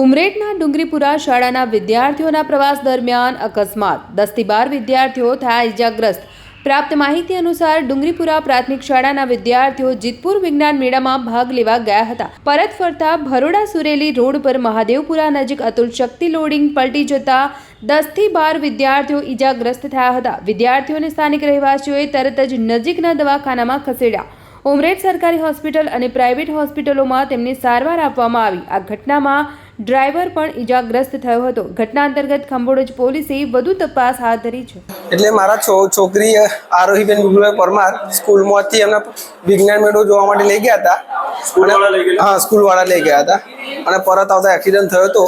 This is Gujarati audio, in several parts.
ઉમરેઠના ડુંગરીપુરા શાળાના વિદ્યાર્થીઓના પ્રવાસ દરમિયાન અકસ્માત. દસથી બાર વિદ્યાર્થીઓ થયા ઇજાગ્રસ્ત. પ્રાપ્ત માહિતી અનુસાર ડુંગરીપુરા પ્રાથમિક શાળાના વિદ્યાર્થીઓ જીતપુર વિજ્ઞાન મેળામાં ભાગ લેવા ગયા હતા. પરત ફરતા ભરોડા સુરેલી રોડ પર મહાદેવપુરા નજીક અતુલ શક્તિ લોડિંગ પલટી જતા દસથી બાર વિદ્યાર્થીઓ ઇજાગ્રસ્ત થયા હતા. વિદ્યાર્થીઓને સ્થાનિક રહેવાસીઓએ તરત જ નજીકના દવાખાનામાં ખસેડ્યા. ઉમરેઠ સરકારી હોસ્પિટલ અને પ્રાઇવેટ હોસ્પિટલોમાં તેમને સારવાર આપવામાં આવી. આ ઘટનામાં ડ્રાઈવર પણ ઇજાગ્રસ્ત થયો હતો. ઘટના અંતર્ગત ખંભોળજ પોલીસે વધુ તપાસ હાથ ધરી છે. એટલે મારા છો છોકરી આરોહીબેન બુબુભાઈ પરમાર સ્કૂલમાંથી એમના વિજ્ઞાન મેળો જોવા માટે લઈ ગયા હતા. અને હા સ્કૂલવાળા લઈ ગયા હતા. અને પરત આવતા એક્સિડન્ટ થયો હતો.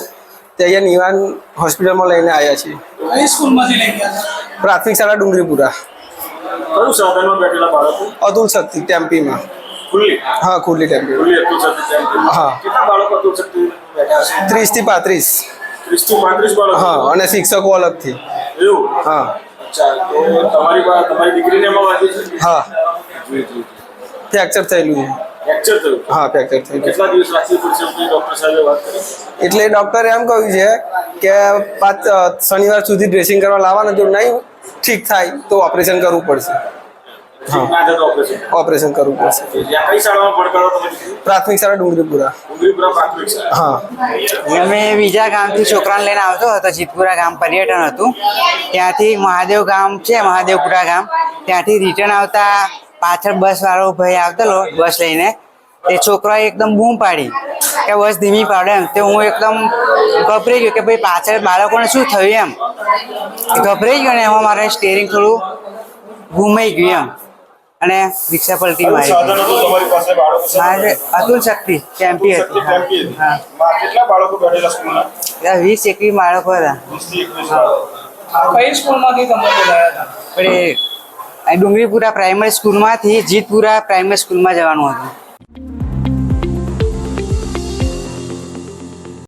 તે અહીંયા નિવાન હોસ્પિટલમાં લઈને આવ્યા છીએ. કઈ સ્કૂલમાંથી લઈ ગયા હતા? પ્રાથમિક શાળા ડુંગરીપુરા અતુલ શક્તિ ટેમ્પીમાં. હા ખુલ્લી ટેમ્પી. હા. ત્રીસથી પાંત્રીસ. ત્રીસથી પાંત્રીસ હા અને શિક્ષકો અલગથી. એવું? હા. તમારી તમારી દીકરીને હા. ફ્રેક્ચર થયેલું છે. હા ફ્રેક્ચર થયેલું કેટલા દિવસ રાખવી પડશે ડોક્ટર સાહેબે વાત કરી? એટલે ડૉક્ટરે એમ કહ્યું છે કે પાંચ શનિવાર સુધી ડ્રેસિંગ કરવા લાવવાના જો નહીં ઠીક થાય તો ઓપરેશન કરવું પડશે. ઓપરેશન ઓપરેશન કરવું પડશે. પ્રાથમિક શાળા ડુંગરીપુરા હા. અમે બીજા ગામથી છોકરાને લઈને આવતો હતો જીતપુરા ગામ પર્યટન હતું. ત્યાંથી મહાદેવ ગામ છે મહાદેવપુરા ગામ. ત્યાંથી રિટર્ન આવતા પાછળ બસ વાળો ભાઈ આવતો બસ લઈને. તે છોકરાએ એકદમ બૂમ પાડી કે બસ ધીમી પાડે એમ. તે હું એકદમ ગભરાઈ ગયો કે ભાઈ પાછળ બાળકોને શું થયું એમ? ગભરાઈ ગયો ને એમાં મારે સ્ટેરિંગ થોડું ઘૂમાઈ ગયું એમ. અને રિક્ષા પલટી મારી અતુલ શક્તિ ચેમ્પી હતી કેમ્પી હતી. હા. કેટલા બાળકો બેઠેલા સ્કૂલના? વીસ એકવીસ બાળકો હતા. કઈ સ્કૂલમાંથી તમે બોલાયા હતા? આપણે આ ડુંગરીપુરા પ્રાઇમરી સ્કૂલમાંથી જીતપુરા પ્રાઇમરી સ્કૂલમાં જવાનું હતું.